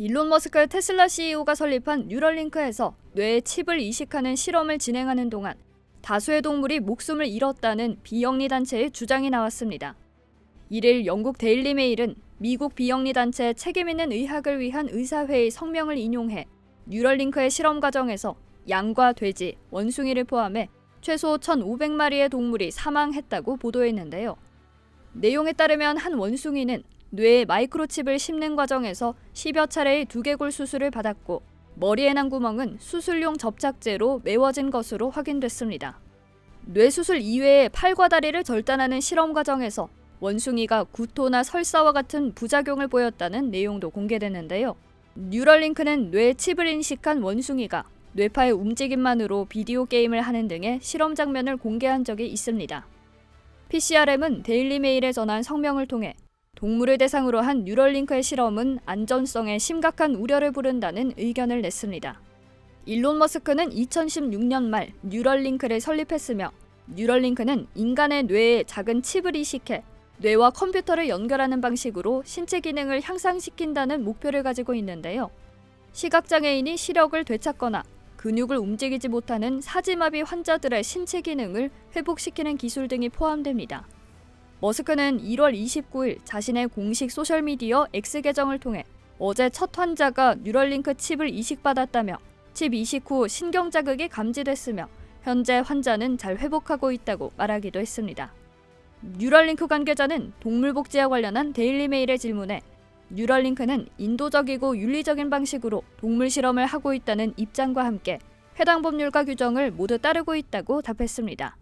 일론 머스크 테슬라 CEO가 설립한 뉴럴링크에서 뇌에 칩을 이식하는 실험을 진행하는 동안 다수의 동물이 목숨을 잃었다는 비영리 단체의 주장이 나왔습니다. 이를 영국 데일리 메일은 미국 비영리 단체 책임 있는 의학을 위한 의사회의 성명을 인용해 뉴럴링크의 실험 과정에서 양과 돼지, 원숭이를 포함해 최소 1,500마리의 동물이 사망했다고 보도했는데요. 내용에 따르면 한 원숭이는 뇌에 마이크로칩을 심는 과정에서 10여 차례의 두개골 수술을 받았고 머리에 난 구멍은 수술용 접착제로 메워진 것으로 확인됐습니다. 뇌수술 이외에 팔과 다리를 절단하는 실험 과정에서 원숭이가 구토나 설사와 같은 부작용을 보였다는 내용도 공개됐는데요. 뉴럴링크는 뇌 칩을 인식한 원숭이가 뇌파의 움직임만으로 비디오 게임을 하는 등의 실험 장면을 공개한 적이 있습니다. PCRM은 데일리메일에 전한 성명을 통해 동물을 대상으로 한 뉴럴링크의 실험은 안전성에 심각한 우려를 부른다는 의견을 냈습니다. 일론 머스크는 2016년 말 뉴럴링크를 설립했으며 뉴럴링크는 인간의 뇌에 작은 칩을 이식해 뇌와 컴퓨터를 연결하는 방식으로 신체 기능을 향상시킨다는 목표를 가지고 있는데요. 시각장애인이 시력을 되찾거나 근육을 움직이지 못하는 사지마비 환자들의 신체 기능을 회복시키는 기술 등이 포함됩니다. 머스크는 1월 29일 자신의 공식 소셜미디어 X 계정을 통해 어제 첫 환자가 뉴럴링크 칩을 이식받았다며 칩 이식 후 신경 자극이 감지됐으며 현재 환자는 잘 회복하고 있다고 말하기도 했습니다. 뉴럴링크 관계자는 동물복지와 관련한 데일리메일의 질문에 뉴럴링크는 인도적이고 윤리적인 방식으로 동물 실험을 하고 있다는 입장과 함께 해당 법률과 규정을 모두 따르고 있다고 답했습니다.